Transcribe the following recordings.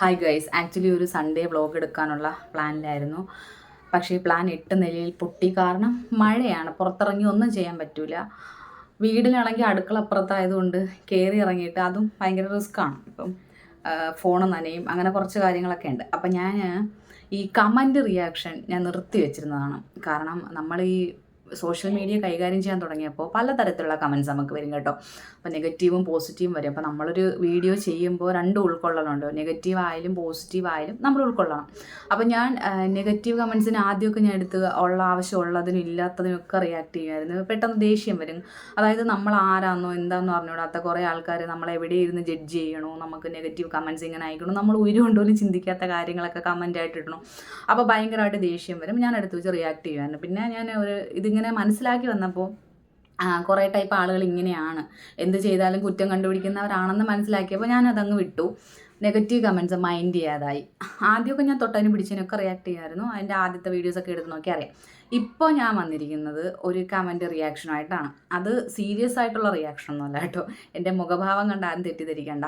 Hi guys actually ഒരു Sunday vlog എടുക്കാനുള്ള പ്ലാനിലായിരുന്നു പക്ഷേ പ്ലാൻ എട്ട് നിലയിൽ പൊട്ടി. കാരണം മഴയാണ് പുറത്തിറങ്ങി ഒന്നും ചെയ്യാൻ പറ്റൂല. വീടിനാണെങ്കിൽ അടുക്കള അപ്പുറത്തായതുകൊണ്ട് കയറി ഇറങ്ങിയിട്ട് അതും ഭയങ്കര റിസ്ക്കാണ് ഇപ്പം ഫോൺ നനയും അങ്ങനെ കുറച്ച് കാര്യങ്ങളൊക്കെ ഉണ്ട്. അപ്പം ഞാൻ ഈ കമന്റ് റിയാക്ഷൻ ഞാൻ നിർത്തി വെച്ചിരുന്നതാണ്. കാരണം നമ്മൾ ഈ സോഷ്യൽ മീഡിയ കൈകാര്യം ചെയ്യാൻ തുടങ്ങിയപ്പോൾ പലതരത്തിലുള്ള കമൻസ് നമുക്ക് വരും കേട്ടോ. അപ്പോൾ നെഗറ്റീവും പോസിറ്റീവും വരും. അപ്പോൾ നമ്മളൊരു വീഡിയോ ചെയ്യുമ്പോൾ രണ്ടും ഉൾക്കൊള്ളലുണ്ട്. നെഗറ്റീവ് ആയാലും പോസിറ്റീവ് ആയാലും നമ്മൾ ഉൾക്കൊള്ളണം. അപ്പോൾ ഞാൻ നെഗറ്റീവ് കമൻസിന് ആദ്യമൊക്കെ ഞാൻ എടുത്ത് ഉള്ള ആവശ്യമുള്ളതിനും ഇല്ലാത്തതിനും ഒക്കെ റിയാക്ട് ചെയ്യുമായിരുന്നു. പെട്ടെന്ന് ദേഷ്യം വരും. അതായത് നമ്മൾ ആരാന്നോ എന്താണെന്നോ പറഞ്ഞുകൂടാത്ത കുറേ ആൾക്കാർ നമ്മളെ എവിടെ ഇരുന്ന് ജഡ്ജ് ചെയ്യണോ? നമുക്ക് നെഗറ്റീവ് കമൻസ് ഇങ്ങനെ അയക്കണം? നമ്മൾ ഒരു കൊണ്ടുപോലും ചിന്തിക്കാത്ത കാര്യങ്ങളൊക്കെ കമന്റ് ആയിട്ട് ഇടണം. അപ്പോൾ ഭയങ്കരമായിട്ട് ദേഷ്യം വരും. ഞാൻ എടുത്ത് വെച്ച് റിയാക്ട് ചെയ്യുമായിരുന്നു. പിന്നെ ഞാൻ ഒരു ഇതിങ്ങനെ മനസ്സിലാക്കി വന്നപ്പോൾ കുറേ ടൈപ്പ് ആളുകൾ ഇങ്ങനെയാണ്. എന്ത് ചെയ്താലും കുറ്റം കണ്ടുപിടിക്കുന്നവരാണെന്ന് മനസ്സിലാക്കിയപ്പോൾ ഞാൻ അതങ്ങ് വിട്ടു. നെഗറ്റീവ് കമൻസ് മൈൻഡ് ചെയ്യാതായി. ആദ്യമൊക്കെ ഞാൻ തൊട്ടതിന് പിടിച്ചതിനൊക്കെ റിയാക്ട് ചെയ്യുമായിരുന്നു അതിന്റെ ആദ്യത്തെ വീഡിയോസൊക്കെ എടുത്ത് നോക്കി അറിയാം. ഇപ്പോൾ ഞാൻ വന്നിരിക്കുന്നത് ഒരു കമന്റ് റിയാക്ഷനായിട്ടാണ് അത് സീരിയസ് ആയിട്ടുള്ള റിയാക്ഷൻ ഒന്നുമല്ല കേട്ടോ. എന്റെ മുഖഭാവം കണ്ട് ആരും തെറ്റിദ്ധരിക്കണ്ട.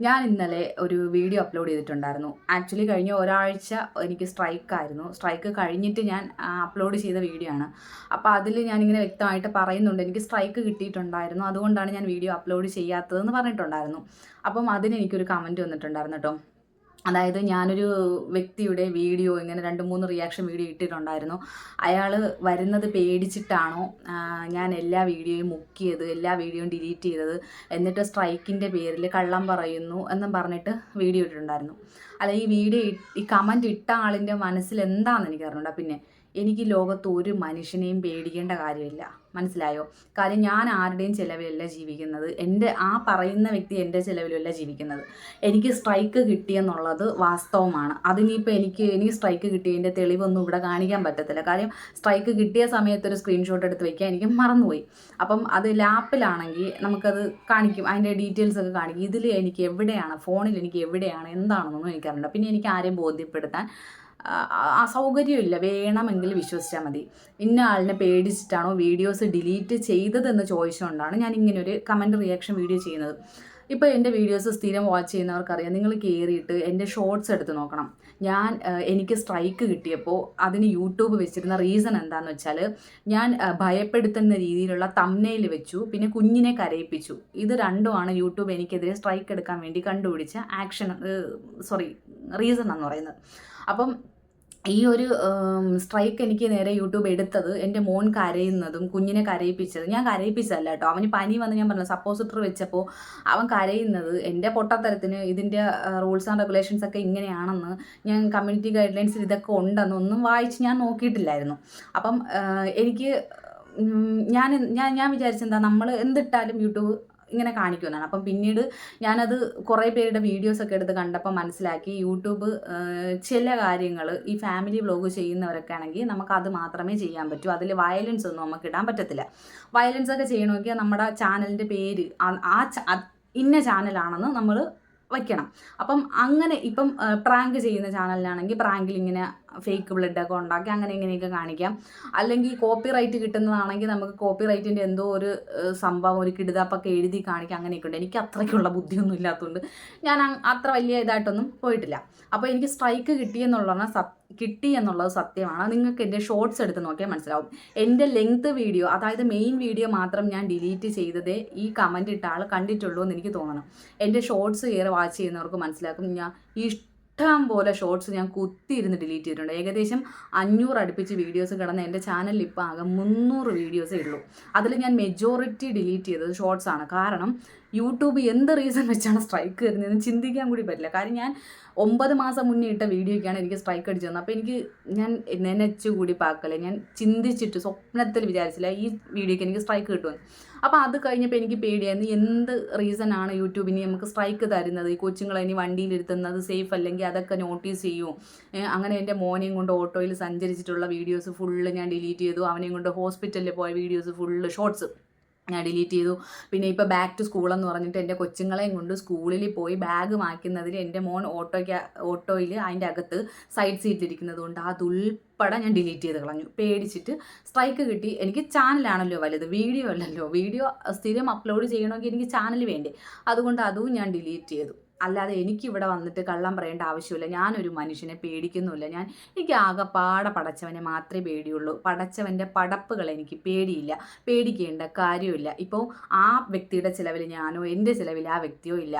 ഞാൻ ഇന്നലെ ഒരു വീഡിയോ അപ്ലോഡ് ചെയ്തിട്ടുണ്ടായിരുന്നു. ആക്ച്വലി കഴിഞ്ഞ ഒരാഴ്ച എനിക്ക് സ്ട്രൈക്കായിരുന്നു സ്ട്രൈക്ക് കഴിഞ്ഞിട്ട് ഞാൻ അപ്ലോഡ് ചെയ്ത വീഡിയോ ആണ്. അപ്പോൾ അതിൽ ഞാനിങ്ങനെ വ്യക്തമായിട്ട് പറയുന്നുണ്ട്. എനിക്ക് സ്ട്രൈക്ക് കിട്ടിയിട്ടുണ്ടായിരുന്നു. അതുകൊണ്ടാണ് ഞാൻ വീഡിയോ അപ്ലോഡ് ചെയ്യാത്തതെന്ന് പറഞ്ഞിട്ടുണ്ടായിരുന്നു. അപ്പം അതിന് എനിക്കൊരു കമന്റ് വന്നിട്ടുണ്ടായിരുന്നു കേട്ടോ അതായത് ഞാനൊരു വ്യക്തിയുടെ വീഡിയോ ഇങ്ങനെ രണ്ട് മൂന്ന് റിയാക്ഷൻ വീഡിയോ ഇട്ടിട്ടുണ്ടായിരുന്നു. അയാൾ വരുന്നത് പേടിച്ചിട്ടാണോ ഞാൻ എല്ലാ വീഡിയോയും മുക്കിയത് എല്ലാ വീഡിയോയും ഡിലീറ്റ് ചെയ്തത് എന്നിട്ട് സ്ട്രൈക്കിന്റെ പേരിൽ കള്ളം പറയുന്നു എന്നും പറഞ്ഞിട്ട് വീഡിയോ ഇട്ടിട്ടുണ്ടായിരുന്നു. അല്ല ഈ വീഡിയോ ഈ കമന്റ് ഇട്ട ആളിന്റെ മനസ്സിൽ എന്താണെന്ന് എനിക്ക് അറിഞ്ഞൂടാ. പിന്നെ എനിക്ക് ലോകത്ത് ഒരു മനുഷ്യനെയും പേടിക്കേണ്ട കാര്യമില്ല. മനസ്സിലായോ? കാര്യം ഞാൻ ആരുടെയും ചിലവിലല്ല ജീവിക്കുന്നത്. എന്റെ ആ പറയുന്ന വ്യക്തി എന്റെ ചിലവിലല്ല ജീവിക്കുന്നത്. എനിക്ക് സ്ട്രൈക്ക് കിട്ടിയെന്നുള്ളത് വാസ്തവമാണ്. അതിനിപ്പോൾ എനിക്ക് എനിക്ക് സ്ട്രൈക്ക് കിട്ടിയതിന്റെ തെളിവൊന്നും ഇവിടെ കാണിക്കാൻ പറ്റത്തില്ല. കാര്യം സ്ട്രൈക്ക് കിട്ടിയ സമയത്ത് ഒരു സ്ക്രീൻഷോട്ട് എടുത്ത് വയ്ക്കാൻ എനിക്ക് മറന്നുപോയി. അപ്പം അത് ലാപ്പിലാണെങ്കിൽ നമുക്കത് കാണിക്കും. അതിന്റെ ഡീറ്റെയിൽസ് ഒക്കെ കാണിക്കും. ഇതിൽ എനിക്ക് എവിടെയാണ് ഫോണിൽ എനിക്ക് എവിടെയാണ് എന്താണെന്നൊന്നും എനിക്കറിയില്ല. പിന്നെ എനിക്ക് ആരെയും ബോധ്യപ്പെടുത്താൻ അസൗകര്യമില്ല വേണമെങ്കിൽ വിശ്വസിച്ചാൽ മതി. ഇന്ന ആളിനെ പേടിച്ചിട്ടാണോ വീഡിയോസ് ഡിലീറ്റ് ചെയ്തതെന്ന് ചോദിച്ചുകൊണ്ടാണ് ഞാൻ ഇങ്ങനെ ഒരു കമന്റ് റിയാക്ഷൻ വീഡിയോ ചെയ്യുന്നത്. ഇപ്പോൾ എന്റെ വീഡിയോസ് സ്ഥിരം വാച്ച് ചെയ്യുന്നവർക്കറിയാം. നിങ്ങൾ കയറിയിട്ട് എന്റെ ഷോർട്സ് എടുത്ത് നോക്കണം. ഞാൻ എനിക്ക് സ്ട്രൈക്ക് കിട്ടിയപ്പോൾ അതിന് യൂട്യൂബ് വെച്ചിരുന്ന റീസൺ എന്താണെന്ന് വെച്ചാൽ ഞാൻ ഭയപ്പെടുത്തുന്ന രീതിയിലുള്ള തമ്നയിൽ വെച്ചു. പിന്നെ കുഞ്ഞിനെ കരയിപ്പിച്ചു. ഇത് രണ്ടുമാണ് യൂട്യൂബ് എനിക്കെതിരെ സ്ട്രൈക്ക് എടുക്കാൻ വേണ്ടി കണ്ടുപിടിച്ച ആക്ഷൻ സോറി റീസൺ എന്ന് പറയുന്നത്. അപ്പം ഈ ഒരു സ്ട്രൈക്ക് എനിക്ക് നേരെ യൂട്യൂബ് എടുത്തത് എന്റെ മോൻ കരയുന്നതും കുഞ്ഞിനെ കരയിപ്പിച്ചത്. ഞാൻ കരയിപ്പിച്ചതല്ല കേട്ടോ. അവന് പനി വന്ന് ഞാൻ പറഞ്ഞു സപ്പോസിറ്റർ വെച്ചപ്പോൾ അവൻ കരയുന്നത് എന്റെ പൊട്ടത്തരത്തിന് ഇതിന്റെ റൂൾസ് ആൻഡ് റെഗുലേഷൻസ് ഒക്കെ ഇങ്ങനെയാണെന്ന് ഞാൻ കമ്മ്യൂണിറ്റി ഗൈഡ് ലൈൻസിൽ ഇതൊക്കെ ഉണ്ടെന്ന് ഒന്നും വായിച്ച് ഞാൻ നോക്കിയിട്ടില്ലായിരുന്നു. അപ്പം എനിക്ക് ഞാൻ ഞാൻ ഞാൻ വിചാരിച്ചെന്താ നമ്മൾ എന്തിട്ടാലും യൂട്യൂബ് ഇങ്ങനെ കാണിക്കുമെന്നാണ്. അപ്പം പിന്നീട് ഞാനത് കുറേ പേരുടെ വീഡിയോസ് ഒക്കെ എടുത്ത് കണ്ടപ്പോൾ മനസ്സിലാക്കി യൂട്യൂബ് ചില കാര്യങ്ങൾ ഈ ഫാമിലി വ്ലോഗ് ചെയ്യുന്നവരൊക്കെ ആണെങ്കിൽ നമുക്ക് അത് മാത്രമേ ചെയ്യാൻ പറ്റൂ. അതിൽ വയലൻസ് ഒന്നും നമുക്ക് ഇടാൻ പറ്റത്തില്ല. വയലൻസ് ഒക്കെ ചെയ്യണമെങ്കിൽ നമ്മുടെ ചാനലിന്റെ പേര് ആ- ഇന്ന ചാനലാണെന്ന് നമ്മൾ വയ്ക്കണം. അപ്പം അങ്ങനെ ഇപ്പം പ്രാങ്ക് ചെയ്യുന്ന ചാനലിലാണെങ്കിൽ പ്രാങ്കിൽ ഇങ്ങനെ ഫേക്ക് ബ്ലഡ് ബ്ലഡൊക്കെ ഉണ്ടാക്കി അങ്ങനെ ഇങ്ങനെയൊക്കെ കാണിക്കാം. അല്ലെങ്കിൽ കോപ്പി റൈറ്റ് കിട്ടുന്നതാണെങ്കിൽ നമുക്ക് കോപ്പി റൈറ്റിന്റെ എന്തോ ഒരു സംഭവം ഒരു കിടുതാപ്പൊക്കെ എഴുതി കാണിക്കാം അങ്ങനെയൊക്കെ ഉണ്ട്. എനിക്ക് അത്രയ്ക്കുള്ള ബുദ്ധിയൊന്നും ഇല്ലാത്തതുകൊണ്ട് ഞാൻ അത്ര വലിയ ഇതായിട്ടൊന്നും പോയിട്ടില്ല. അപ്പോൾ എനിക്ക് സ്ട്രൈക്ക് കിട്ടിയെന്നുള്ളതാണ് സത് കിട്ടി എന്നുള്ളത് സത്യമാണ്. നിങ്ങൾക്ക് എന്റെ ഷോർട്സ് എടുത്ത് നോക്കിയാൽ മനസ്സിലാവും. എന്റെ ലെങ്ത് വീഡിയോ അതായത് മെയിൻ വീഡിയോ മാത്രം ഞാൻ ഡിലീറ്റ് ചെയ്തതേ ഈ കമന്റ് ഇട്ട ആൾ കണ്ടിട്ടുള്ളൂ എന്ന് എനിക്ക് തോന്നണം. എന്റെ ഷോർട്സ് കയറി വാച്ച് ചെയ്യുന്നവർക്ക് മനസ്സിലാക്കും. ഞാൻ ഇഷ്ടം പോലെ ഷോർട്സ് ഞാൻ കുത്തിയിരുന്ന് ഡിലീറ്റ് ചെയ്തിട്ടുണ്ട്. ഏകദേശം അഞ്ഞൂറ് അടുപ്പിച്ച് വീഡിയോസ് കിടന്ന എന്റെ ചാനലിൽ ഇപ്പോൾ ആകെ മുന്നൂറ് വീഡിയോസേ ഉള്ളൂ. അതിൽ ഞാൻ മെജോറിറ്റി ഡിലീറ്റ് ചെയ്തത് ഷോർട്സ് ആണ്. കാരണം യൂട്യൂബ് എന്ത് റീസൺ വെച്ചാണ് സ്ട്രൈക്ക് വരുന്നതെന്ന് ചിന്തിക്കാൻ കൂടി പറ്റില്ല. കാര്യം ഞാൻ ഒമ്പത് മാസം മുന്നേ ഇട്ട വീഡിയോയ്ക്കാണ് എനിക്ക് സ്ട്രൈക്ക് അടിച്ചു തന്നത്. അപ്പോൾ എനിക്ക് ഞാൻ നനച്ചു കൂടി പാക്കല്ലേ ഞാൻ ചിന്തിച്ചിട്ട് സ്വപ്നത്തിൽ വിചാരിച്ചില്ല ഈ വീഡിയോക്ക് എനിക്ക് സ്ട്രൈക്ക് കിട്ടുമെന്ന്. അപ്പോൾ അത് കഴിഞ്ഞപ്പോൾ എനിക്ക് പേടിയായിരുന്നു എന്ത് റീസണാണ് യൂട്യൂബിന് നമുക്ക് സ്ട്രൈക്ക് തരുന്നത്? ഈ കൊച്ചുങ്ങളെ ഇനി വണ്ടിയിലിരുത്തുന്നത് സേഫ് അല്ലെങ്കിൽ അതൊക്കെ നോട്ടീസ് ചെയ്യൂ. അങ്ങനെ എന്റെ മോനെയും കൊണ്ട് ഓട്ടോയിൽ സഞ്ചരിച്ചിട്ടുള്ള വീഡിയോസ് ഫുള്ള് ഞാൻ ഡിലീറ്റ് ചെയ്തു. അവനെയും കൊണ്ട് ഹോസ്പിറ്റലിൽ പോയ വീഡിയോസ് ഫുള്ള് ഷോർട്സ് ഞാൻ ഡിലീറ്റ് ചെയ്തു. പിന്നെ ഇപ്പോൾ ബാക്ക് ടു സ്കൂൾ എന്ന് പറഞ്ഞിട്ട് എന്റെ കൊച്ചുങ്ങളെയും കൊണ്ട് സ്കൂളിൽ പോയി ബാഗ് മാറ്റുന്നതിൽ എന്റെ മോൻ ഓട്ടോയ്ക്ക് ഓട്ടോയിൽ അതിന്റെ അകത്ത് സൈഡ് സീറ്റിലിരിക്കുന്നത് കൊണ്ട് അതുൾപ്പെടെ ഞാൻ ഡിലീറ്റ് ചെയ്ത് കളഞ്ഞു. പേടിച്ചിട്ട് സ്ട്രൈക്ക് കിട്ടി. എനിക്ക് ചാനലാണല്ലോ വലുത്. വീഡിയോ അല്ലല്ലോ. വീഡിയോ സ്ഥിരം അപ്ലോഡ് ചെയ്യണമെങ്കിൽ എനിക്ക് ചാനൽ വേണ്ടേ. അതുകൊണ്ട് അതും ഞാൻ ഡിലീറ്റ് ചെയ്തു. അല്ലാതെ എനിക്കിവിടെ വന്നിട്ട് കള്ളം പറയേണ്ട ആവശ്യമില്ല. ഞാനൊരു മനുഷ്യനെ പേടിക്കുന്നുമില്ല. ഞാൻ എനിക്ക് ആകെപ്പാടെ പടച്ചവനെ മാത്രമേ പേടിയുള്ളൂ. പടച്ചവന്റെ പടപ്പുകൾ എനിക്ക് പേടിയില്ല. പേടിക്കേണ്ട കാര്യമില്ല. ഇപ്പോൾ ആ വ്യക്തിയുടെ ചിലവിൽ ഞാനോ എന്റെ ചിലവിൽ ആ വ്യക്തിയോ ഇല്ല.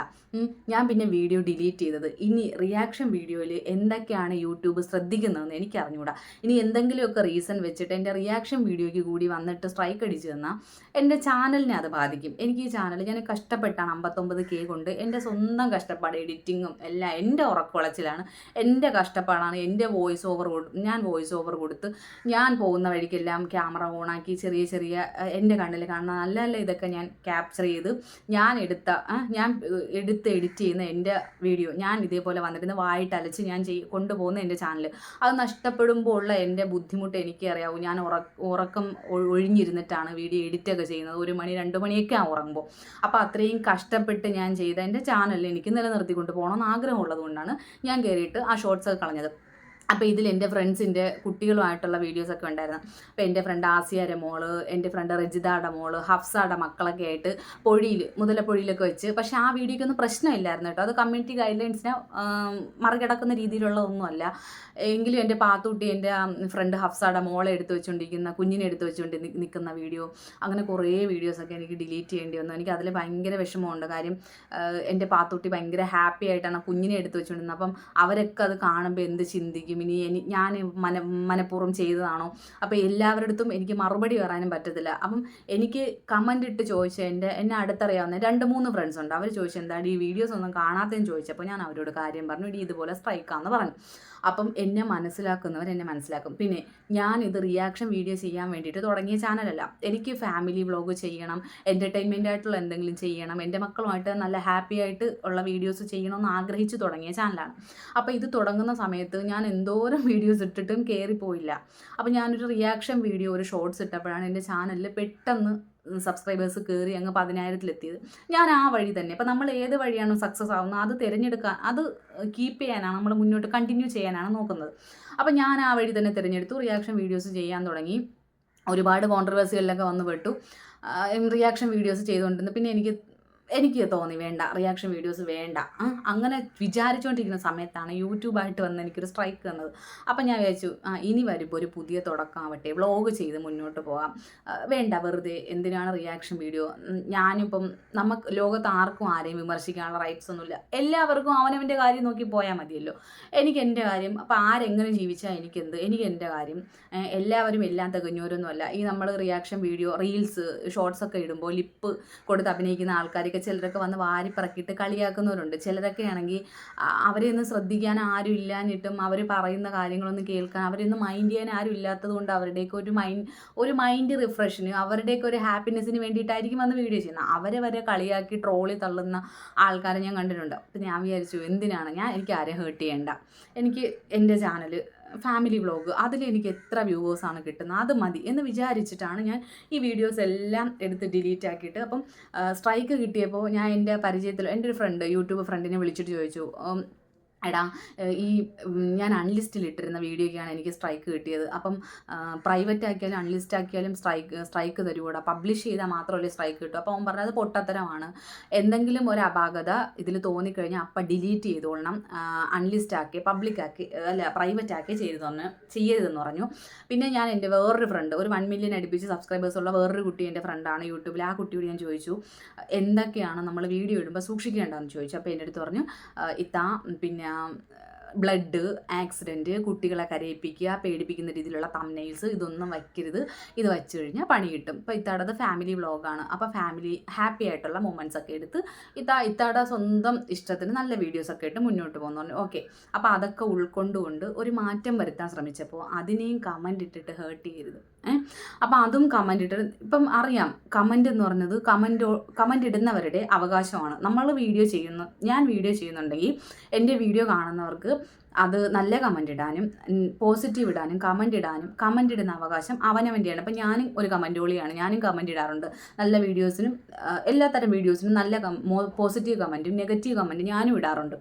ഞാൻ പിന്നെ വീഡിയോ ഡിലീറ്റ് ചെയ്തത്. ഇനി റിയാക്ഷൻ വീഡിയോയിൽ എന്തൊക്കെയാണ് യൂട്യൂബ് ശ്രദ്ധിക്കുന്നതെന്ന് എനിക്ക് അറിഞ്ഞുകൂടാ ഇനി എന്തെങ്കിലുമൊക്കെ റീസൺ വെച്ചിട്ട് എന്റെ റിയാക്ഷൻ വീഡിയോയ്ക്ക് കൂടി വന്നിട്ട് സ്ട്രൈക്ക് അടിച്ചു തന്നാൽ എന്റെ ചാനലിനെ അത് ബാധിക്കും. എനിക്ക് ഈ ചാനൽ ഞാൻ കഷ്ടപ്പെട്ടാണ് അമ്പത്തൊമ്പത് കെ കൊണ്ട് എന്റെ സ്വന്തം കഷ്ടപ്പാട് എഡിറ്റിങ്ങും എല്ലാം എന്റെ ഉറക്കുളച്ചിലാണ് എന്റെ കഷ്ടപ്പാടാണ് എന്റെ വോയിസ് ഓവർ ഞാൻ വോയിസ് ഓവർ കൊടുത്ത് ഞാൻ പോകുന്ന വഴിക്കെല്ലാം ക്യാമറ ഓണാക്കി ചെറിയ ചെറിയ എന്റെ കണ്ണിൽ കാണുന്ന നല്ല നല്ല ഇതൊക്കെ ഞാൻ ക്യാപ്ചർ ചെയ്ത് ഞാൻ എടുത്ത ഞാൻ എടുത്ത് എഡിറ്റ് ചെയ്യുന്ന എന്റെ വീഡിയോ ഞാൻ ഇതേപോലെ വന്നിരുന്ന് വായിട്ട് അലച്ച് ഞാൻ ചെയ് കൊണ്ടുപോകുന്ന എന്റെ ചാനൽ അത് നഷ്ടപ്പെടുമ്പോൾ ഉള്ള എന്റെ ബുദ്ധിമുട്ട് എനിക്ക് അറിയാവൂ ഞാൻ ഉറ ഉറക്കം ഒഴിഞ്ഞിരുന്നിട്ടാണ് വീഡിയോ എഡിറ്റൊക്കെ ചെയ്യുന്നത്. ഒരു മണി രണ്ട് മണിയൊക്കെ ഉറങ്ങുമ്പോൾ. അപ്പോൾ അത്രയും കഷ്ടപ്പെട്ട് ഞാൻ ചെയ്ത എന്റെ ചാനൽ എനിക്ക് നിലനിർത്തിക്കൊണ്ട് പോകണമെന്ന് ആഗ്രഹമുള്ളത് കൊണ്ടാണ് ഞാൻ കയറിയിട്ട് ആ ഷോർട്സ് ഒക്കെ കളഞ്ഞത്. അപ്പോൾ ഇതിൽ എന്റെ ഫ്രണ്ട്സിന്റെ കുട്ടികളുമായിട്ടുള്ള വീഡിയോസൊക്കെ ഉണ്ടായിരുന്നു. അപ്പോൾ എന്റെ ഫ്രണ്ട് ആസിയാരെ മോൾ എന്റെ ഫ്രണ്ട് റജിതയുടെ മോൾ ഹഫ്സയുടെ മക്കളൊക്കെ ആയിട്ട് പൊഴിയിൽ മുതലപ്പൊഴിയിലൊക്കെ വെച്ച്. പക്ഷേ ആ വീഡിയോയ്ക്കൊന്നും പ്രശ്നമില്ലായിരുന്നു കേട്ടോ. അത് കമ്മ്യൂണിറ്റി ഗൈഡ് ലൈൻസിനെ മറികടക്കുന്ന രീതിയിലുള്ള ഒന്നുമല്ല. എങ്കിലും എന്റെ പാത്തൂട്ടി എന്റെ ഫ്രണ്ട് ഹഫ്സയുടെ മോളെ എടുത്ത് വെച്ചുകൊണ്ടിരിക്കുന്ന കുഞ്ഞിനെ എടുത്ത് വെച്ചുകൊണ്ട് നിൽക്കുന്ന വീഡിയോ അങ്ങനെ കുറേ വീഡിയോസൊക്കെ എനിക്ക് ഡിലീറ്റ് ചെയ്യേണ്ടി വന്നു. എനിക്ക് അതിൽ ഭയങ്കര വിഷമമുണ്ട്. കാര്യം എന്റെ പാത്തൂട്ടി ഭയങ്കര ഹാപ്പി ആയിട്ടാണ് കുഞ്ഞിനെ എടുത്ത് വെച്ചുകൊണ്ടിരുന്നത് അപ്പം അവരൊക്കെ അത് കാണുമ്പോൾ എന്ത് ചിന്തിക്കും? ഇനി ഞാൻ മന മനഃപൂർവം ചെയ്തതാണോ? അപ്പോൾ എല്ലാവരുടെ എനിക്ക് മറുപടി പറയാനും പറ്റത്തില്ല. അപ്പം എനിക്ക് കമന്റ് ഇട്ട് ചോദിച്ച എന്റെ എന്നെ അടുത്തറിയാവുന്ന രണ്ട് മൂന്ന് ഫ്രണ്ട്സ് ഉണ്ട്. അവർ ചോദിച്ചു എന്താണ് ഈ വീഡിയോസ് ഒന്നും കാണാത്തതെന്ന് ചോദിച്ചപ്പോൾ ഞാൻ അവരോട് കാര്യം പറഞ്ഞു. ഇനി ഇതുപോലെ സ്ട്രൈക്കാന്ന് പറഞ്ഞു. അപ്പം എന്നെ മനസ്സിലാക്കുന്നവർ എന്നെ മനസ്സിലാക്കും. പിന്നെ ഞാൻ ഇത് റിയാക്ഷൻ വീഡിയോ ചെയ്യാൻ വേണ്ടിയിട്ട് തുടങ്ങിയ ചാനലല്ല എനിക്ക് ഫാമിലി വ്ളോഗ് ചെയ്യണം എന്റർടൈൻമെന്റ് ആയിട്ടുള്ള എന്തെങ്കിലും ചെയ്യണം എന്റെ മക്കളുമായിട്ട് നല്ല ഹാപ്പി ആയിട്ട് ഉള്ള വീഡിയോസ് ചെയ്യണമെന്ന് ആഗ്രഹിച്ച് തുടങ്ങിയ ചാനലാണ് അപ്പോൾ ഇത് തുടങ്ങുന്ന സമയത്ത് ഞാൻ എന്തോരം വീഡിയോസ് ഇട്ടിട്ടും കയറിപ്പോയില്ല അപ്പോൾ ഞാനൊരു റിയാക്ഷൻ വീഡിയോ ഒരു ഷോർട്സ് ഇട്ടപ്പോഴാണ് എന്റെ ചാനലിൽ പെട്ടെന്ന് സബ്സ്ക്രൈബേഴ്സ് കയറി അങ്ങ് പതിനായിരത്തിലെത്തിയത്. ഞാൻ ആ വഴി തന്നെ. അപ്പം നമ്മൾ ഏത് വഴിയാണോ സക്സസ് ആവുന്നത് അത് തിരഞ്ഞെടുക്കാൻ അത് കീപ്പ് ചെയ്യാനാണ് നമ്മൾ മുന്നോട്ട് കണ്ടിന്യൂ ചെയ്യാനാണ് നോക്കുന്നത്. അപ്പം ഞാൻ ആ വഴി തന്നെ തിരഞ്ഞെടുത്തു. റിയാക്ഷൻ വീഡിയോസ് ചെയ്യാൻ തുടങ്ങി. ഒരുപാട് കോൺട്രവേഴ്സികളിലൊക്കെ വന്ന് പെട്ടു. റിയാക്ഷൻ വീഡിയോസ് ചെയ്തുകൊണ്ടിരുന്നു. പിന്നെ എനിക്ക് എനിക്ക് തോന്നി വേണ്ട റിയാക്ഷൻ വീഡിയോസ് വേണ്ട. അങ്ങനെ വിചാരിച്ചുകൊണ്ടിരിക്കുന്ന സമയത്താണ് യൂട്യൂബായിട്ട് വന്ന് എനിക്കൊരു സ്ട്രൈക്ക് വന്നത്. അപ്പം ഞാൻ വിചാരിച്ചു ഇനി വരുമ്പോൾ ഒരു പുതിയ തുടക്കം തുടക്കമാവട്ടെ വ്ളോഗ് ചെയ്ത് മുന്നോട്ട് പോകാം വേണ്ട വെറുതെ എന്തിനാണ് റിയാക്ഷൻ വീഡിയോ ഞാനിപ്പം നമുക്ക് ലോകത്ത് ആർക്കും ആരെയും വിമർശിക്കാനുള്ള റൈറ്റ്സ് ഒന്നുമില്ല. എല്ലാവർക്കും അവനവന്റെ കാര്യം നോക്കി പോയാൽ മതിയല്ലോ. എനിക്ക് എന്റെ കാര്യം അപ്പോൾ ആരെങ്ങനെ ജീവിച്ചാൽ എനിക്കെന്ത്? എനിക്ക് എന്റെ കാര്യം. എല്ലാവരും എല്ലാം തികഞ്ഞവരൊന്നുമല്ല. ഈ നമ്മൾ റിയാക്ഷൻ വീഡിയോ റീൽസ് ഷോർട്സ് ഒക്കെ ഇടുമ്പോൾ ലിപ്പ് കൊടുത്ത് അഭിനയിക്കുന്ന ആൾക്കാരൊക്കെ ചിലരൊക്കെ വന്ന് വാരിപ്പറക്കിയിട്ട് കളിയാക്കുന്നവരുണ്ട്. ചിലരൊക്കെ ആണെങ്കിൽ അവരെ ഒന്ന് ശ്രദ്ധിക്കാൻ ആരും ഇല്ലാഞ്ഞിട്ടും അവർ പറയുന്ന കാര്യങ്ങളൊന്നും കേൾക്കാൻ അവരൊന്നും മൈൻഡ് ചെയ്യാൻ ആരും ഇല്ലാത്തത് കൊണ്ട് അവരുടെയൊക്കെ ഒരു മൈൻഡ് ഒരു മൈൻഡ് റിഫ്രഷിന് അവരുടെയൊക്കെ ഒരു ഹാപ്പിനെസ്സിന് വേണ്ടിയിട്ടായിരിക്കും വന്ന് വീഡിയോ ചെയ്യുന്നത്. അവരെ വരെ കളിയാക്കി ട്രോളി തള്ളുന്ന ആൾക്കാരെ ഞാൻ കണ്ടിട്ടുണ്ട്. അപ്പം ഞാൻ വിചാരിച്ചു എന്തിനാണ്? ഞാൻ എനിക്ക് ആരെയും ഹേർട്ട് ചെയ്യേണ്ട. എനിക്ക് എന്റെ ചാനൽ ഫാമിലി വ്ളോഗ് അതിൽ എനിക്ക് എത്ര വ്യൂവേഴ്സാണ് കിട്ടുന്നത്? അത് മതി എന്ന് വിചാരിച്ചിട്ടാണ് ഞാൻ ഈ വീഡിയോസ് എല്ലാം എടുത്ത് ഡിലീറ്റ് ആക്കിയിട്ട് അപ്പം സ്ട്രൈക്ക് കിട്ടിയപ്പോൾ ഞാൻ എന്റെ പരിചയത്തിൽ എന്റെ ഒരു ഫ്രണ്ട് യൂട്യൂബ് ഫ്രണ്ടിനെ വിളിച്ചിട്ട് ചോദിച്ചു. എടാ ഈ ഞാൻ അൺലിസ്റ്റിൽ ഇട്ടിരുന്ന വീഡിയോയ്ക്കാണ് എനിക്ക് സ്ട്രൈക്ക് കിട്ടിയത്. അപ്പം പ്രൈവറ്റ് ആക്കിയാലും അൺലിസ്റ്റ് ആക്കിയാലും സ്ട്രൈക്ക് സ്ട്രൈക്ക് തരുകൂടാ പബ്ലിഷ് ചെയ്താൽ മാത്രമല്ലേ സ്ട്രൈക്ക് കിട്ടും. അപ്പോൾ അവൻ പറഞ്ഞത് പൊട്ടത്തരമാണ്. എന്തെങ്കിലും ഒരു അപാകത ഇതിൽ തോന്നിക്കഴിഞ്ഞാൽ അപ്പം ഡിലീറ്റ് ചെയ്തോളണം. അൺലിസ്റ്റ് ആക്കി പബ്ലിക് ആക്കി അല്ല പ്രൈവറ്റ് ആക്കി ചെയ്തു തന്നെ ചെയ്യരുതെന്ന് പറഞ്ഞു. പിന്നെ ഞാൻ എന്റെ വേറൊരു ഫ്രണ്ട് ഒരു വൺ മില്യൺ അടുപ്പിച്ച് സബ്സ്ക്രൈബേഴ്സ് ഉള്ള വേറൊരു കുട്ടി എന്റെ ഫ്രണ്ടാണ് യൂട്യൂബിൽ ആ കുട്ടിയോട് ഞാൻ ചോദിച്ചു എന്തൊക്കെയാണ് നമ്മൾ വീഡിയോ ഇടുമ്പോൾ സൂക്ഷിക്കേണ്ടതെന്ന് ചോദിച്ചു? അപ്പോൾ എന്റെ അടുത്ത് പറഞ്ഞു "ആ, ഇത്താ പിന്നെ ബ്ലഡ് ആക്സിഡന്റ് കുട്ടികളെ കരയിപ്പിക്കുക പേടിപ്പിക്കുന്ന രീതിയിലുള്ള തംനെയിൽസ് ഇതൊന്നും വയ്ക്കരുത്. ഇത് വെച്ച് കഴിഞ്ഞാൽ പണി കിട്ടും. ഇപ്പോൾ ഇത്താടത് ഫാമിലി വ്ളോഗാണ് അപ്പോൾ ഫാമിലി ഹാപ്പി ആയിട്ടുള്ള മൊമെന്റ്സ് ഒക്കെ എടുത്ത് ഇത്താ ഇത്താട സ്വന്തം ഇഷ്ടത്തിന് നല്ല വീഡിയോസ് ഒക്കെ ഇട്ട് മുന്നോട്ട് പോകുന്നു പറഞ്ഞു. ഓക്കെ അപ്പോൾ അതൊക്കെ ഉൾക്കൊണ്ടുകൊണ്ട് ഒരു മാറ്റം വരുത്താൻ ശ്രമിച്ചപ്പോൾ അതിനെയും കമന്റ് ഇട്ടിട്ട് ഹേർട്ട് ചെയ്യരുത്. അപ്പോൾ അതും കമന്റ് ഇട്ട് ഇപ്പം അറിയാം കമന്റ് എന്ന് പറഞ്ഞത് കമന്റ് കമന്റ് ഇടുന്നവരുടെ അവകാശമാണ്. നമ്മൾ വീഡിയോ ചെയ്യുന്നു ഞാൻ വീഡിയോ ചെയ്യുന്നുണ്ടെങ്കിൽ എന്റെ വീഡിയോ കാണുന്നവർക്ക് അത് നല്ല കമന്റ് ഇടാനും പോസിറ്റീവ് ഇടാനും കമന്റ് ഇടാനും കമന്റ് ഇടുന്ന അവകാശം അവനവന്റെയാണ് അപ്പം ഞാനും ഒരു കമന്റ് ഒളിയാണ് ഞാനും കമന്റ് ഇടാറുണ്ട്. നല്ല വീഡിയോസിനും എല്ലാത്തരം വീഡിയോസിനും നല്ല പോസിറ്റീവ് കമന്റും നെഗറ്റീവ് കമന്റും ഞാനും ഇടാറുണ്ട്.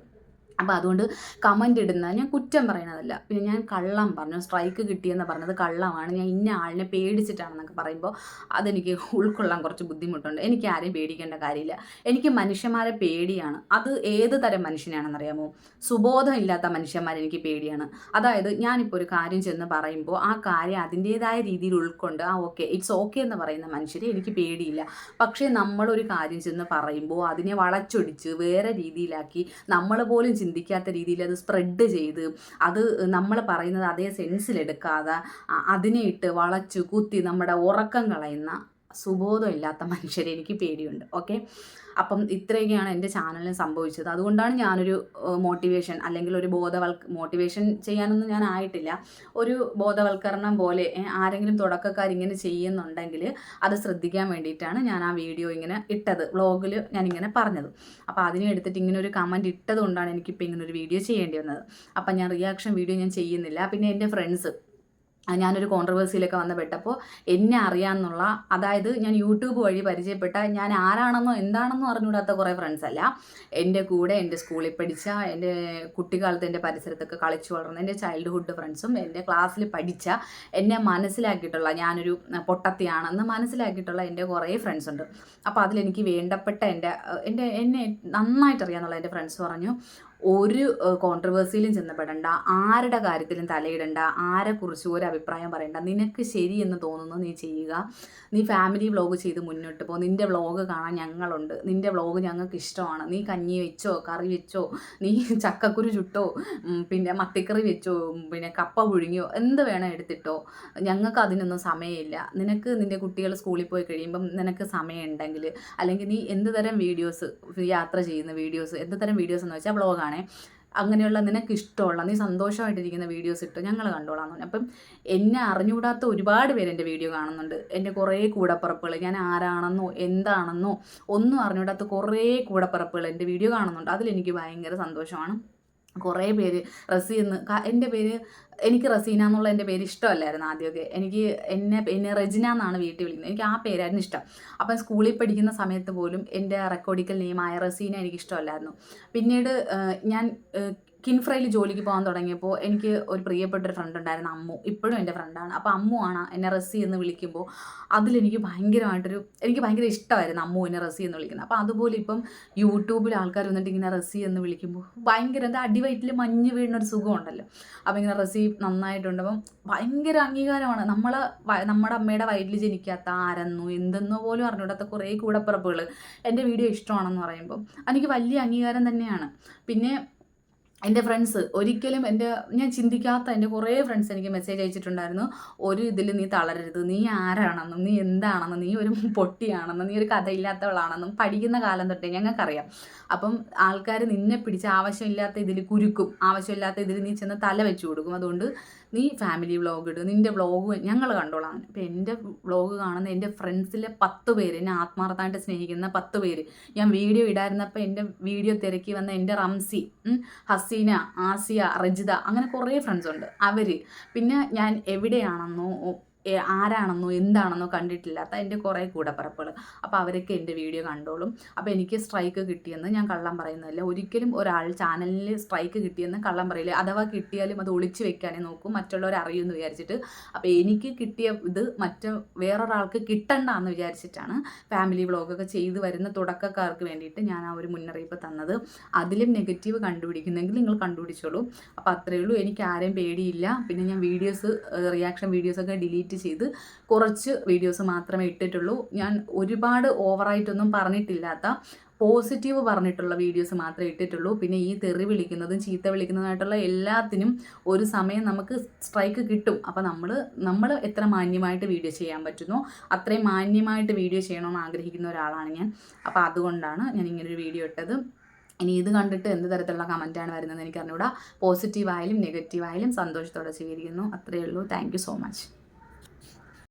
അപ്പോൾ അതുകൊണ്ട് കമന്റ് ഇടുന്ന ഞാൻ കുറ്റം പറയണതല്ല പിന്നെ ഞാൻ കള്ളം പറഞ്ഞു. സ്ട്രൈക്ക് കിട്ടിയെന്ന് പറഞ്ഞത് കള്ളമാണ്. ഞാൻ ഇന്ന ആളിനെ പേടിച്ചിട്ടാണെന്നൊക്കെ പറയുമ്പോൾ അതെനിക്ക് ഉൾക്കൊള്ളാൻ കുറച്ച് ബുദ്ധിമുട്ടുണ്ട്. എനിക്ക് ആരെയും പേടിക്കേണ്ട കാര്യമില്ല. എനിക്ക് മനുഷ്യന്മാരെ പേടിയാണ്. അത് ഏത് തരം മനുഷ്യനാണെന്നറിയാമോ സുബോധം ഇല്ലാത്ത മനുഷ്യന്മാരെ എനിക്ക് പേടിയാണ്. അതായത് ഞാനിപ്പോൾ ഒരു കാര്യം ചെന്ന് പറയുമ്പോൾ ആ കാര്യം അതിന്റേതായ രീതിയിൽ ഉൾക്കൊണ്ട് ആ ഓക്കെ ഇറ്റ്സ് ഓക്കെ എന്ന് പറയുന്ന മനുഷ്യരെ എനിക്ക് പേടിയില്ല. പക്ഷേ നമ്മളൊരു കാര്യം ചെന്ന് പറയുമ്പോൾ അതിനെ വളച്ചൊടിച്ച് വേറെ രീതിയിലാക്കി നമ്മൾ പോലും ചിന്തിക്കാത്ത രീതിയിൽ അത് സ്പ്രെഡ് ചെയ്ത് അത് നമ്മൾ പറയുന്നത് അതേ സെൻസിലെടുക്കാതെ അതിനെ ഇട്ട് വളച്ചു കുത്തി നമ്മുടെ ഉറക്കം കളയുന്ന സുബോധം ഇല്ലാത്ത മനുഷ്യരെ എനിക്ക് പേടിയുണ്ട്. ഓക്കെ? അപ്പം ഇത്രയൊക്കെയാണ് എന്റെ ചാനലിന് സംഭവിച്ചത്. അതുകൊണ്ടാണ് ഞാനൊരു മോട്ടിവേഷൻ അല്ലെങ്കിൽ ഒരു ബോധവൽ മോട്ടിവേഷൻ ചെയ്യാനൊന്നും ഞാൻ ആയിട്ടില്ല. ഒരു ബോധവൽക്കരണം പോലെ ആരെങ്കിലും തുടക്കക്കാർ ഇങ്ങനെ ചെയ്യുന്നുണ്ടെങ്കിൽ അത് ശ്രദ്ധിക്കാൻ വേണ്ടിയിട്ടാണ് ഞാൻ ആ വീഡിയോ ഇങ്ങനെ ഇട്ടത്. വ്ളോഗിൽ ഞാനിങ്ങനെ പറഞ്ഞത്. അപ്പോൾ അതിനെ എടുത്തിട്ട് ഇങ്ങനെ ഒരു കമന്റ് ഇട്ടതുകൊണ്ടാണ് എനിക്കിപ്പോൾ ഇങ്ങനെ ഒരു വീഡിയോ ചെയ്യേണ്ടി വന്നത്. അപ്പം ഞാൻ റിയാക്ഷൻ വീഡിയോ ഞാൻ ചെയ്യുന്നില്ല. പിന്നെ എന്റെ ഫ്രണ്ട്സ് ഞാനൊരു കോൺട്രവേഴ്സിയിലൊക്കെ വന്ന് പെട്ടപ്പോൾ എന്നെ അറിയാമെന്നുള്ള അതായത് ഞാൻ യൂട്യൂബ് വഴി പരിചയപ്പെട്ട ഞാൻ ആരാണെന്നോ എന്താണെന്നോ അറിഞ്ഞുകൂടാത്ത കുറേ ഫ്രണ്ട്സ് അല്ല. എന്റെ കൂടെ എന്റെ സ്കൂളിൽ പഠിച്ച എന്റെ കുട്ടിക്കാലത്ത് എന്റെ പരിസരത്തൊക്കെ കളിച്ചു വളർന്ന എന്റെ ചൈൽഡ്ഹുഡ് ഫ്രണ്ട്സും എന്റെ ക്ലാസ്സിൽ പഠിച്ച എന്നെ മനസ്സിലാക്കിയിട്ടുള്ള ഞാനൊരു പൊട്ടത്തിയാണെന്ന് മനസ്സിലാക്കിയിട്ടുള്ള എന്റെ കുറേ ഫ്രണ്ട്സ് ഉണ്ട്. അപ്പോൾ അതിലെനിക്ക് വേണ്ടപ്പെട്ട എന്റെ എന്റെ എന്നെ നന്നായിട്ട് അറിയാമെന്നുള്ള എന്റെ ഫ്രണ്ട്സ് പറഞ്ഞു ഒരു കോൺട്രവേഴ്സിയിലും ചെന്നപ്പെടണ്ട ആരുടെ കാര്യത്തിലും തലയിടണ്ട ആരെക്കുറിച്ചും ഒരു അഭിപ്രായം പറയണ്ട നിനക്ക് ശരിയെന്ന് തോന്നുന്നു നീ ചെയ്യുക. നീ ഫാമിലി വ്ളോഗ് ചെയ്ത് മുന്നോട്ട് പോ. നിന്റെ വ്ളോഗ് കാണാൻ ഞങ്ങളുണ്ട്. നിന്റെ വ്ളോഗ് ഞങ്ങൾക്ക് ഇഷ്ടമാണ്. നീ കഞ്ഞി വെച്ചോ കറി വെച്ചോ നീ ചക്കക്കുരു ചുട്ടോ പിന്നെ മത്തിക്കറി വെച്ചോ പിന്നെ കപ്പ പുഴുങ്ങിയോ എന്ത് വേണം എടുത്തിട്ടോ. ഞങ്ങൾക്ക് അതിനൊന്നും സമയമില്ല. നിനക്ക് നിന്റെ കുട്ടികൾ സ്കൂളിൽ പോയി കഴിയുമ്പം നിനക്ക് സമയമുണ്ടെങ്കിൽ അല്ലെങ്കിൽ നീ എന്ത് തരം വീഡിയോസ് യാത്ര ചെയ്യുന്ന വീഡിയോസ് എന്ത് തരം വീഡിയോസ് എന്ന് വെച്ചാൽ വ്ളോഗാണ് അങ്ങനെയുള്ള നിനക്ക് ഇഷ്ടമുള്ള നീ സന്തോഷമായിട്ടിരിക്കുന്ന വീഡിയോസ് ഇട്ട് ഞങ്ങൾ കണ്ടോളാം പറഞ്ഞു. അപ്പം എന്നെ അറിഞ്ഞുകൂടാത്ത ഒരുപാട് പേര് എന്റെ വീഡിയോ കാണുന്നുണ്ട്. എന്റെ കുറേ കൂടപ്പറപ്പുകൾ ഞാൻ ആരാണെന്നോ എന്താണെന്നോ ഒന്നും അറിഞ്ഞുകൂടാത്ത കുറേ കൂടപ്പറപ്പുകൾ എന്റെ വീഡിയോ കാണുന്നുണ്ട്. അതിലെനിക്ക് ഭയങ്കര സന്തോഷമാണ്. കുറേ പേര് റസീന്ന് എന്റെ പേര് എനിക്ക് റസീന എന്നുള്ള എന്റെ പേര് ഇഷ്ടമല്ലായിരുന്നു ആദ്യമൊക്കെ. എനിക്ക് എന്നെ എന്നെ റെജിന എന്നാണ് വീട്ടിൽ വിളിക്കുന്നത്. എനിക്ക് ആ പേരായിരുന്നു ഇഷ്ടം. അപ്പം സ്കൂളിൽ പഠിക്കുന്ന സമയത്ത് പോലും എന്റെ റെക്കോർഡിക്കൽ നെയിമായ റസീന എനിക്ക് ഇഷ്ടമല്ലായിരുന്നു. പിന്നീട് ഞാൻ കിൻഫ്രൈയിൽ ജോലിക്ക് പോകാൻ തുടങ്ങിയപ്പോൾ എനിക്ക് ഒരു പ്രിയപ്പെട്ട ഒരു ഫ്രണ്ട് ഉണ്ടായിരുന്നു അമ്മു. ഇപ്പോഴും എന്റെ ഫ്രണ്ടാണ് അപ്പോൾ അമ്മു ആണ് എന്നെ റസി എന്ന് വിളിക്കുമ്പോൾ അതിലെനിക്ക് ഭയങ്കരമായിട്ടൊരു എനിക്ക് ഭയങ്കര ഇഷ്ടമായിരുന്നു അമ്മു എന്നെ റസി എന്ന് വിളിക്കുന്നത്. അപ്പോൾ അതുപോലെ ഇപ്പം യൂട്യൂബിൽ ആൾക്കാർ വന്നിട്ട് ഇങ്ങനെ റസി എന്ന് വിളിക്കുമ്പോൾ ഭയങ്കര എന്താ അടിവയറ്റിൽ മഞ്ഞ് വീഴുന്നൊരു സുഖമുണ്ടല്ലോ അപ്പോൾ ഇങ്ങനെ റസി നന്നായിട്ടുണ്ടപ്പം ഭയങ്കര അംഗീകാരമാണ്. നമ്മൾ നമ്മുടെ അമ്മയുടെ വയറ്റിൽ ജനിക്കാത്ത ആരെന്നോ എന്തെന്നോ പോലും അറിഞ്ഞൂടാത്ത കുറേ കൂടപ്പിറപ്പുകൾ എന്റെ വീഡിയോ ഇഷ്ടമാണെന്ന് പറയുമ്പോൾ എനിക്ക് വലിയ അംഗീകാരം തന്നെയാണ്. പിന്നെ എന്റെ ഫ്രണ്ട്സ് ഒരിക്കലും എന്റെ ഞാൻ ചിന്തിക്കാത്ത എന്റെ കുറേ ഫ്രണ്ട്സ് എനിക്ക് മെസ്സേജ് അയച്ചിട്ടുണ്ടായിരുന്നു. ഒരു ഇതിൽ നീ തളരരുത്. നീ ആരാണെന്നും നീ എന്താണെന്നും നീ ഒരു പൊട്ടിയാണെന്നും നീ ഒരു കഥയില്ലാത്തവളാണെന്നും പഠിക്കുന്ന കാലം തൊട്ടേ ഞങ്ങൾക്കറിയാം. അപ്പം ആൾക്കാർ നിന്നെ പിടിച്ച് ആവശ്യമില്ലാത്ത ഇതിൽ കുരുക്കും. ആവശ്യമില്ലാത്ത ഇതിൽ നീ ചെന്ന് തല വെച്ചു കൊടുക്കും. അതുകൊണ്ട് നീ ഫാമിലി വ്ളോഗ് ഇടും. നിന്റെ വ്ളോഗ് ഞങ്ങൾ കണ്ടോളാം. അപ്പം എന്റെ വ്ളോഗ് കാണുന്ന എന്റെ ഫ്രണ്ട്സിലെ പത്ത് പേര് എന്നെ ആത്മാർത്ഥമായിട്ട് സ്നേഹിക്കുന്ന പത്ത് പേര്. ഞാൻ വീഡിയോ ഇടായിരുന്നപ്പോൾ എന്റെ വീഡിയോ തിരക്കി വന്ന എന്റെ റംസി ഹസീന ആസിയ റജിത അങ്ങനെ കുറേ ഫ്രണ്ട്സ് ഉണ്ട്. അവർ പിന്നെ ഞാൻ എവിടെയാണെന്നോ ആരാണെന്നോ എന്താണെന്നോ കണ്ടിട്ടില്ലാത്ത എന്റെ കുറേ കൂടപ്പറപ്പുകൾ അപ്പോൾ അവരൊക്കെ എന്റെ വീഡിയോ കണ്ടോളും. അപ്പോൾ എനിക്ക് സ്ട്രൈക്ക് കിട്ടിയെന്ന് ഞാൻ കള്ളം പറയുന്നതല്ല. ഒരിക്കലും ഒരാൾ ചാനലിൽ സ്ട്രൈക്ക് കിട്ടിയെന്ന് കള്ളം പറയില്ല. അഥവാ കിട്ടിയാലും അത് ഒളിച്ചു വെക്കാനേ നോക്കും. മറ്റുള്ളവർ അറിയുമെന്ന് വിചാരിച്ചിട്ട്. അപ്പോൾ എനിക്ക് കിട്ടിയ ഇത് മറ്റ് വേറൊരാൾക്ക് കിട്ടണ്ട എന്ന് വിചാരിച്ചിട്ടാണ് ഫാമിലി വ്ളോഗൊക്കെ ചെയ്തു വരുന്ന തുടക്കക്കാർക്ക് വേണ്ടിയിട്ട് ഞാൻ ആ ഒരു മുന്നറിയിപ്പ് തന്നത്. അതിലും നെഗറ്റീവ് കണ്ടുപിടിക്കുന്നെങ്കിൽ നിങ്ങൾ കണ്ടുപിടിച്ചോളൂ. അപ്പോൾ അത്രയേ ഉള്ളൂ. എനിക്ക് ആരെയും പേടിയില്ല. പിന്നെ ഞാൻ വീഡിയോസ് റിയാക്ഷൻ വീഡിയോസൊക്കെ ഡിലീറ്റ് എഡിറ്റ് ചെയ്ത് കുറച്ച് വീഡിയോസ് മാത്രമേ ഇട്ടിട്ടുള്ളൂ. ഞാൻ ഒരുപാട് ഓവറായിട്ടൊന്നും പറഞ്ഞിട്ടില്ലാത്ത പോസിറ്റീവ് പറഞ്ഞിട്ടുള്ള വീഡിയോസ് മാത്രമേ ഇട്ടിട്ടുള്ളൂ. പിന്നെ ഈ തെറി വിളിക്കുന്നതും ചീത്ത വിളിക്കുന്നതുമായിട്ടുള്ള എല്ലാത്തിനും ഒരു സമയം നമുക്ക് സ്ട്രൈക്ക് കിട്ടും. അപ്പോൾ നമ്മൾ നമ്മൾ എത്ര മാന്യമായിട്ട് വീഡിയോ ചെയ്യാൻ പറ്റുന്നു അത്രയും മാന്യമായിട്ട് വീഡിയോ ചെയ്യണമെന്ന് ആഗ്രഹിക്കുന്ന ഒരാളാണ് ഞാൻ. അപ്പോൾ അതുകൊണ്ടാണ് ഞാൻ ഇങ്ങനൊരു വീഡിയോ ഇട്ടത്. ഇനി ഇത് കണ്ടിട്ട് എന്ത് തരത്തിലുള്ള കമന്റാണ് വരുന്നത് എനിക്ക് പോസിറ്റീവായാലും നെഗറ്റീവായാലും സന്തോഷത്തോടെ സ്വീകരിക്കുന്നു. അത്രയേ ഉള്ളൂ. Thank so much